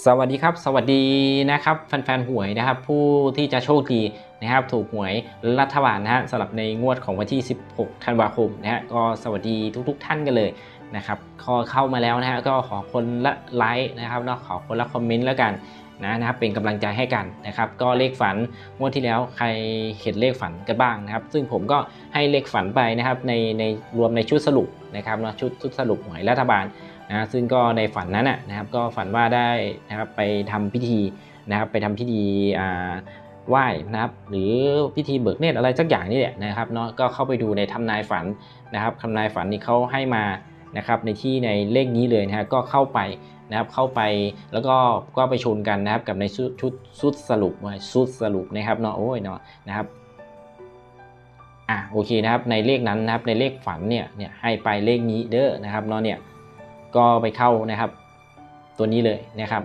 สวัสดีครับสวัสดีนะครับแฟนๆหวยนะครับผู้ที่จะโชคดีนะครับถูกหวยรัฐบาลนะฮะสำหรับในงวดของวันที่ 16 ธันวาคมนะฮะก็สวัสดีทุก ๆ ท่านกันเลยนะครับพอเข้ามาแล้วนะฮะก็ขอคนละไลค์นะครับเนาะขอคนละคอมเมนต์แล้วกันนะนะครับเป็นกำลังใจให้กันนะครับก็เลขฝันงวดที่แล้วใครเห็นเลขฝันกันบ้างนะครับ ซึ่งผมก็ให้เลขฝันไปนะครับในในรวมในชุดสรุปนะครับนะชุดชุดสรุปหวยรัฐบาล นะซึ่งก็ในฝันนั้นนะครับก็ฝันว่าได้นะครับไปทำพิธีนะครับไปทำพิธีอ่าไหว้นะครับหรือพิธีเบิกเนตรอะไรสักอย่างนี่แหละนะครับเนาะก็เข้าไปดูในทำนายฝันนะครับทำนายฝันนี่เขาให้มานะครับในที่ในเลขนี้เลยนะฮะก็เข้าไปนะครับเข้าไปแล้วก็ก็ไปชนกันนะครับกับในชุดชุดชุดสรุปชุดสรุปนะครับเนาะโอ้ยเนาะนะครับอะโอเคนะครับในเลขนั้นนะครับในเลขฝันเนี่ยเนี่ยให้ไปเลขนี้เด้อนะครับเนาะเนี่ย ก็ไปเข้านะครับ ตัวนี้เลยนะครับ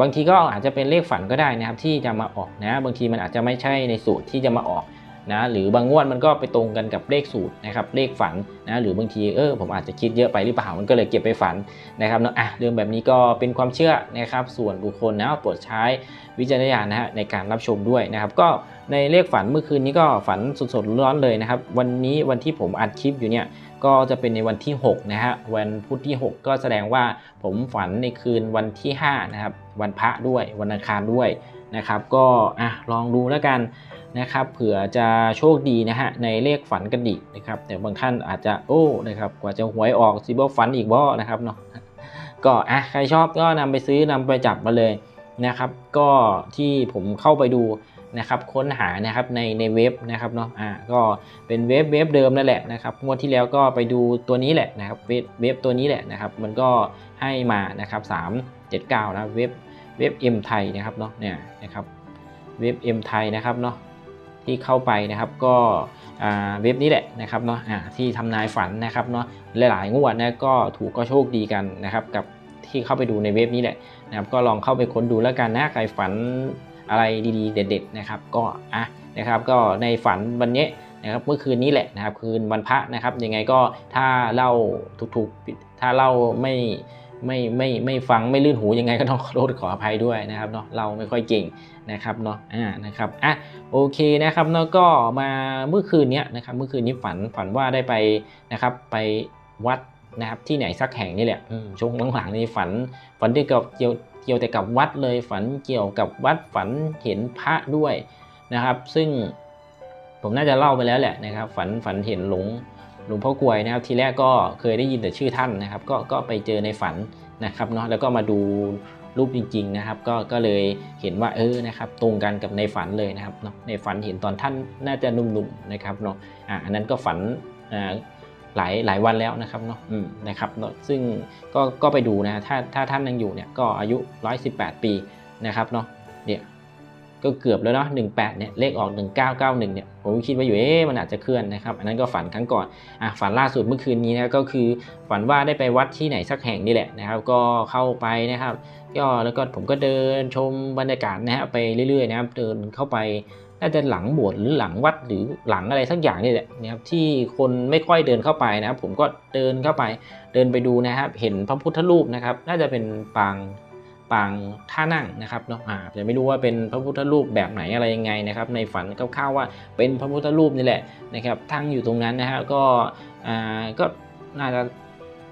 บางทีก็อาจจะเป็นเลขฝันก็ได้นะครับ ที่จะมาออกนะ บางทีมันอาจจะไม่ใช่ในสูตรที่จะมาออก นะหรือบางงวดมันก็ไปตรงกันกับเลขสูตรนะครับเลขฝันนะหรือบางทีเออผมอาจจะคิดเยอะไปหรือเปล่ามันก็เลยเก็บไปฝันนะครับเนาะอะเรื่องแบบนี้ก็เป็นความเชื่อนะครับส่วนบุคคลนะโปรดใช้วิจารณญาณนะฮะในการรับชมด้วยนะครับ ก็ในเลขฝันเมื่อคืนนี้ก็ฝันสดๆร้อนเลยนะครับ วันนี้วันที่ผมอัดคลิปอยู่เนี่ยก็จะเป็นในวันที่ 6 นะฮะ วันพุธที่ 6 ก็แสดงว่าผมฝันในคืนวันที่ 5 นะครับ วันพระด้วย วันอังคารด้วยนะครับ ก็อะลองดูแล้วกัน นะครับเผื่อจะโชคดีนะฮะในเลขฝันกันดีนะครับแต่บางท่านอาจจะโอ้นะครับกว่าจะหวยออกซิบฝันอีกบ่นะครับเนาะก็อะใครชอบก็นำไปซื้อนำไปจับมาเลยนะครับ ก็ที่ผมเข้าไปดูนะครับค้นหานะครับในในเว็บนะครับเนาะอ่าก็เป็นเว็บเว็บเดิมนั่นแหละนะครับงวดที่แล้วก็ไปดูตัวนี้แหละนะครับเว็บเว็บตัวนี้แหละนะครับ มันก็ให้มานะครับ379นะเว็บเว็บ M ไทยนะครับเนาะเนี่ยนะครับเว็บ M ไทยนะครับเนาะ ที่เข้าไปนะครับก็เว็บนี้แหละนะครับเนาะอ่าที่ทำนายฝันนะครับเนาะหลายๆงวดนะก็ถูกก็โชคดีกันนะครับกับที่เข้าไปดูในเว็บนี้แหละนะครับก็ลองเข้าไปค้นดูแล้วกันนะใครฝันอะไรดีๆ เด็ด ๆ นะครับ ก็อะนะครับก็ในฝันวันนี้นะครับเมื่อคืนนี้แหละนะครับคืนวันพระนะครับยังไงก็ถ้าเล่าถูกๆถ้าเล่าไม่ไม่ไม่ไม่ฟังไม่ลื่นหูยังไงก็ต้องขอโทษขออภัยด้วยนะครับเนาะเราไม่ค่อยเก่ง นะครับเนาะอ่านะครับอะโอเคนะครับเนาะก็มาเมื่อคืนนี้นะครับเมื่อคืนนี้ฝันฝันว่าได้ไปนะครับไปวัดนะครับที่ไหนสักแห่งนี่แหละช่วงหลังๆนี่ฝันฝันเกี่ยวกับเกี่ยวเกี่ยวแต่กับวัดเลยฝันเกี่ยวกับวัดฝันเห็นพระด้วยนะครับ ซึ่งผมน่าจะเล่าไปแล้วแหละนะครับ ฝันฝันเห็นหลวงหลวงพ่อกลวยนะครับ ทีแรกก็เคยได้ยินแต่ชื่อท่านนะครับ ก็ก็ไปเจอในฝันนะครับเนาะแล้วก็มาดู รูปจริงๆนะครับ ก็ก็เลยเห็นว่าเออนะครับตรงกันกับในฝันเลยนะครับเนาะในฝันเห็นตอนท่านน่าจะหนุ่มๆนะครับเนาะอ่าอันนั้นก็ฝันอ่าหลายหลายวันแล้วนะครับเนาะอืมนะครับเนาะซึ่งก็ก็ไปดูนะถ้าถ้าท่านยังอยู่เนี่ยก็อายุ 118 ปีนะครับเนาะเนี่ย ก็เกือบแล้วเนาะ18เนี่ยเลขออก 1991เนี่ยผมคิดว่าอยู่เอ๊ะมันอาจจะเคลื่อนนะครับ อันนั้นก็ฝันครั้งก่อนอะฝันล่าสุดเมื่อคืนนี้นะก็คือฝันว่าได้ไปวัดที่ไหนสักแห่งนี่แหละนะครับ ก็เข้าไปนะครับก็แล้วก็ผมก็เดินชมบรรยากาศนะฮะไปเรื่อยๆนะครับเดินเข้าไปน่าจะหลังโบสถ์หรือหลังวัดหรือหลังอะไรสักอย่างนี่แหละนะครับที่คนไม่ค่อยเดินเข้าไปนะครับผมก็เดินเข้าไปเดินไปดูนะครับเห็นพระพุทธรูปนะครับ น่าจะเป็นปาง ปางท่านั่งนะครับเนาะอ่าแต่ไม่รู้ว่าเป็นพระพุทธรูปแบบไหนอะไรยังไงนะครับ ในฝันคร่าวๆว่าเป็นพระพุทธรูปนี่แหละนะครับตั้งอยู่ตรงนั้นนะฮะก็อ่าก็น่าจะ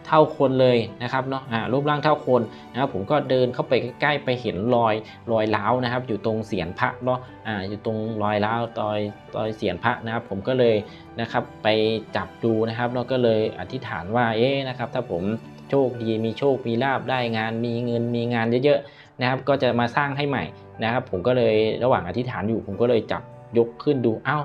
เท่าคนเลยนะครับเนาะอ่ารูปร่างเท่าคนนะครับผมก็เดินเข้าไปใกล้ๆไปเห็นรอยรอยร้าวนะครับ อยู่ตรงเสียนพระเนาะอ่าอยู่ตรงรอยร้าวตอยตอยเสียนพระนะครับ ผมก็เลยนะครับไปจับดูนะครับแล้วก็เลยอธิษฐานว่าเอ๊ะนะครับ ถ้าผม โชคดี มีโชค มีลาบได้งาน มีเงิน มีงานเยอะๆนะครับ ก็จะมาสร้างให้ใหม่นะครับ ผมก็เลยระหว่างอธิษฐานอยู่ ผมก็เลยจับยกขึ้นดู เอ้า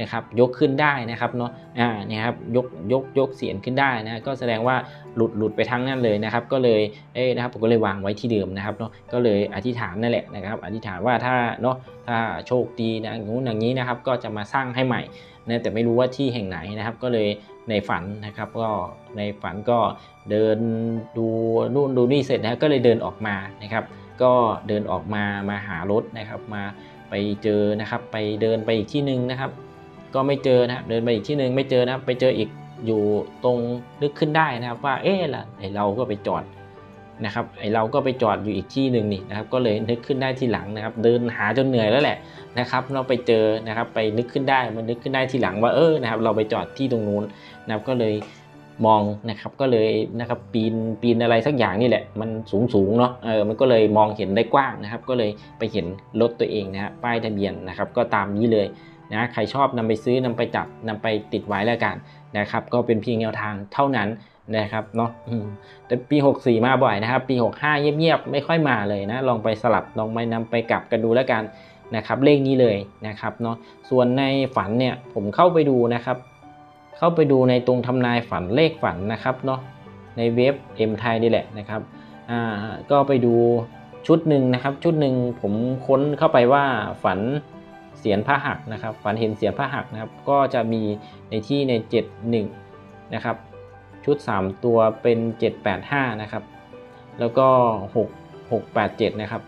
นะครับ ยกขึ้นได้นะครับเนาะ อ่าเนี่ยครับ ยก ยก ยกเสียนขึ้นได้นะ ก็แสดงว่าหลุดหลุดไปทั้งนั้นเลยนะครับ ก็เลย เอ้นะครับ ผมก็เลยวางไว้ที่เดิมนะครับเนาะ ก็เลยอธิษฐานนั่นแหละนะครับ อธิษฐานว่าถ้าเนาะ ถ้าโชคดีนะอย่างนู้นอย่างนี้นะครับ ก็จะมาสร้างให้ใหม่ นะแต่ไม่รู้ว่าที่แห่งไหนนะครับ ก็เลยในฝันนะครับ ก็ในฝันก็เดินดูนู่นดูนี่เสร็จนะก็เลยเดินออกมานะครับ ก็เดินออกมามาหารถนะครับมาไปเจอนะครับไปเดินไปอีกที่หนึ่งนะครับ ก็ไม่เจอนะครับเดินไปอีกที่หนึ่งไม่เจอนะครับไปเจออีกอยู่ตรงนึกขึ้นได้นะครับว่าเอ๊ะล่ะเราก็ไปจอด นะครับไอเราก็ไปจอดอยู่อีกที่หนึ่งนี่นะครับก็เลยนึกขึ้นได้ทีหลังนะครับ เดินหาจนเหนื่อยแล้วแหละนะครับเราไปเจอนะครับไปนึกขึ้นได้มันนึกขึ้นได้ทีหลังว่าเออนะครับเราไปจอดที่ตรงนู้นนะครับก็เลยมองนะครับก็เลยนะครับปีนปีนอะไรสักอย่างนี่แหละมันสูงสูงเนาะเออมันก็เลยมองเห็นได้กว้างนะครับ ก็เลยไปเห็นรถตัวเองนะฮะป้ายทะเบียนนะครับ ก็ตามนี้เลยนะใครชอบนำไปซื้อนำไปจับนำไปติดไว้แล้วกันนะครับ ก็เป็นเพียงแนวทางเท่านั้น นะครับเนาะแต่ปี 64 มาบ่อยนะครับ ปี 65 เงียบๆ ไม่ค่อยมาเลยนะ ลองไปสลับ ลองไปนำไปกลับกันดูแล้วกันนะครับ เลขนี้เลยนะครับเนาะ ส่วนในฝันเนี่ย ผมเข้าไปดูนะครับ เข้าไปดูในตรงทำนายฝันเลขฝันนะครับเนาะ ในเว็บเอ็มไทยนี่แหละนะครับ อ่า ก็ไปดูชุดหนึ่งนะครับ ชุดหนึ่งผมค้นเข้าไปว่าฝันเสียนพระหักนะครับ ฝันเห็นเสียนพระหักนะครับ ก็จะมีในที่ใน 71 นะครับ ชุด 3 ตัวเป็น 785 นะครับ แล้วก็ 6 687 นะครับ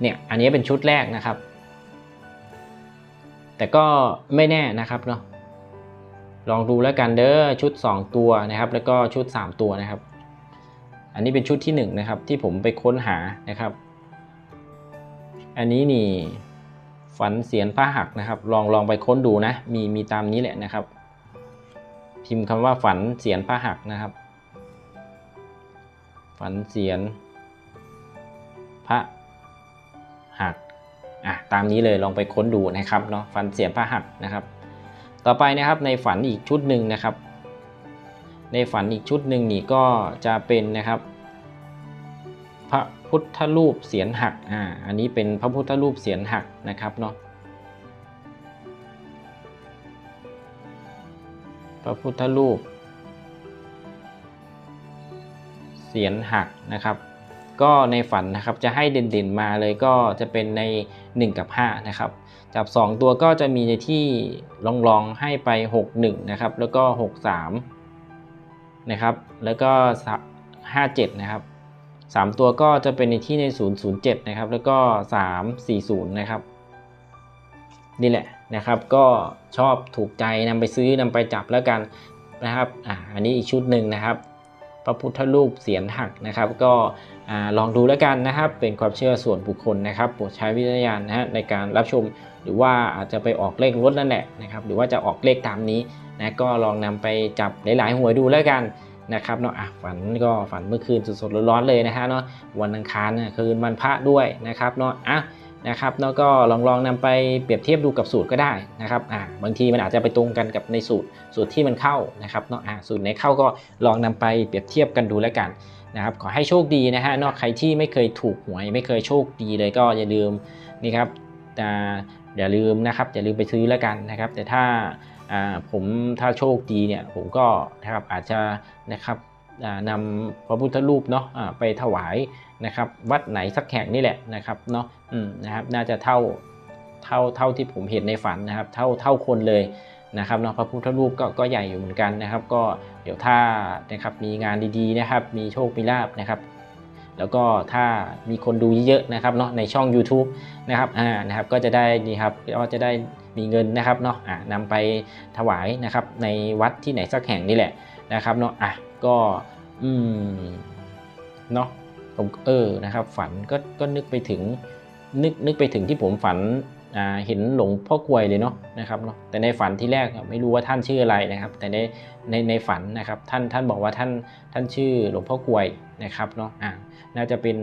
เนี่ยอันนี้เป็นชุดแรกนะครับ แต่ก็ไม่แน่นะครับเนาะลองดูแล้วกันเด้อชุด 2 ตัวนะครับ แล้วก็ชุด 3 ตัวนะครับ อันนี้เป็นชุดที่ 1 นะครับ ที่ผมไปค้นหานะครับ อันนี้นี่ฝันเสียนผ้าหักนะครับ ลองลองไปค้นดูนะ มีมีตามนี้แหละนะครับ พิมพ์คำว่าฝันเสียนผ้าหักนะครับ ฝันเสียนพระหักอะตามนี้เลยลองไปค้นดูนะครับเนาะฝันเสียนผ้าหักนะครับ ต่อไปนะครับในฝันอีกชุดหนึ่งนะครับ ในฝันอีกชุดหนึ่งนี่ก็จะเป็นนะครับ พระพุทธรูปเสียนหักอ่าอันนี้เป็นพระพุทธรูปเสียนหักนะครับเนาะ พระพุทธรูป เสียนหักนะครับ ก็ในฝันนะครับจะให้เด่นๆมาเลยก็จะเป็นใน 1 กับ 5 นะครับ จับ 2 ตัวก็จะมีในที่ลองๆให้ไป 6 1 นะครับ แล้วก็ 6 3 นะครับ แล้วก็ 5 7 นะครับ3 ตัวก็จะเป็นในที่ใน 0 0 7 นะครับ แล้วก็ 3 4 0 นะครับ นี่แหละนะครับ ก็ชอบถูกใจนำไปซื้อนำไปจับแล้วกันนะครับอ่าอันนี้อีกชุดหนึ่งนะครับ พระพุทธรูปเสียนหักนะครับ ก็อลองดูแล้วกันนะครับ เป็นความเชื่อส่วนบุคคลนะครับโปรดใช้วิจารณญาณนะฮะในการรับชมหรือว่าอาจจะไปออกเลขรถนั่นแหละนะครับ หรือว่าจะออกเลขตามนี้นะก็ลองนำไปจับหลายๆหวยดูแล้วกันนะครับเนาะฝันก็ฝันเมื่อคืนสดๆร้อนๆเลยนะฮะเนาะวันอังคารน่ะคืนวันพระด้วยนะครับเนาะอะ นะครับแล้วก็ลองลองนำไปเปรียบเทียบดูกับสูตรก็ได้นะครับอ่าบางทีมันอาจจะไปตรงกันกับในสูตรสูตรที่มันเข้านะครับเนาะอ่าสูตรไหนเข้าก็ลองนำไปเปรียบเทียบกันดูแล้วกันนะครับขอให้โชคดีนะฮะเนอกใครที่ไม่เคยถูกหวยไม่เคยโชคดีเลยก็อย่าลืมนี่ครับอ่าอย่าลืมนะครับอย่าลืมไปซื้อแล้วกันนะครับ แต่ถ้าอ่าผมถ้าโชคดีเนี่ยผมก็นะครับอาจจะนะครับ นำพระพุทธรูปเนาะไปถวายนะครับ วัดไหนสักแห่งนี่แหละนะครับเนาะนะครับน่าจะเท่าเท่าเท่าที่ผมเห็นในฝันนะครับ เท่าเท่าคนเลยนะครับเนาะพระพุทธรูปก็ก็ใหญ่อยู่เหมือนกันนะครับ ก็เดี๋ยวถ้านะครับมีงานดีๆนะครับ มีโชคมีลาบนะครับ แล้วก็ถ้ามีคนดูเยอะๆนะครับเนาะในช่อง YouTube นะครับอ่านะครับก็จะได้นี่ครับก็จะได้มีเงินนะครับเนาะอ่านำไปถวายนะครับในวัดที่ไหนสักแห่งนี่แหละนะครับเนาะอะ ก็อืมเนาะผมเออนะครับ ฝันก็ก็นึกไปถึงนึกนึกไปถึงที่ผมฝันอ่าเห็นหลวงพ่อกลวยเลยเนาะนะครับเนาะแต่ในฝันที่แรกไม่รู้ว่าท่านชื่ออะไรนะครับ แต่ในในในฝันนะครับท่านท่านบอกว่าท่านท่านชื่อหลวงพ่อกลวยนะครับเนาะอ่าน่าจะเป็น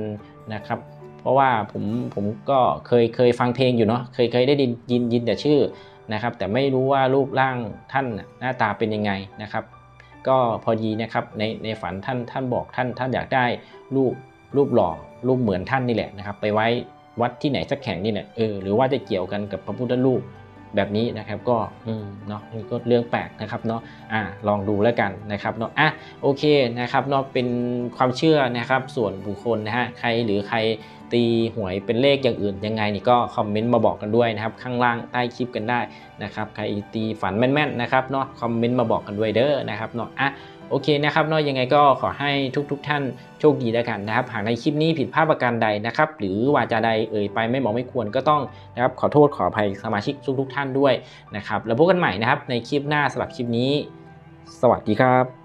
นะครับ เพราะว่าผมผมก็เคยเคยฟังเพลงอยู่เนาะเคยเคยได้ยินยินยินแต่ชื่อนะครับ แต่ไม่รู้ว่ารูปร่างท่านหน้าตาเป็นยังไงนะครับ ก็พอดีนะครับในในฝันท่านท่านบอกท่านท่านอยากได้รูปรูปหล่อรูปเหมือนท่านนี่แหละนะครับ ไปไว้วัดที่ไหนสักแห่งนี่แหละเออหรือว่าจะเกี่ยวกันกับพระพุทธรูป แบบนี้นะครับก็เนาะนี่ก็เรื่องแปลกนะครับเนาะอ่าลองดูแล้วกันนะครับเนาะอะโอเคนะครับเนาะเป็นความเชื่อนะครับส่วนบุคคลนะฮะใครหรือใครตีหวยเป็นเลขอย่างอื่นยังไงนี่ก็คอมเมนต์มาบอกกันด้วยนะครับข้างล่างใต้คลิปกันได้นะครับใครตีฝันแม่นๆนะครับเนาะคอมเมนต์มาบอกกันด้วยเด้อนะครับเนาะอะ โอเคนะครับเนาะยังไงก็ขอให้ทุกๆทท่านโชคดีแล้วกันนะครับ หากในคลิปนี้ผิดพลาดประการใดนะครับ หรือวาจาใดเอ่ยไปไม่เหมาะไม่ควรก็ต้องนะครับขอโทษขออภัยสมาชิกทุกๆท่านด้วยนะครับแล้วพบกันใหม่นะครับในคลิปหน้าสำหรับคลิปนี้ สวัสดีครับ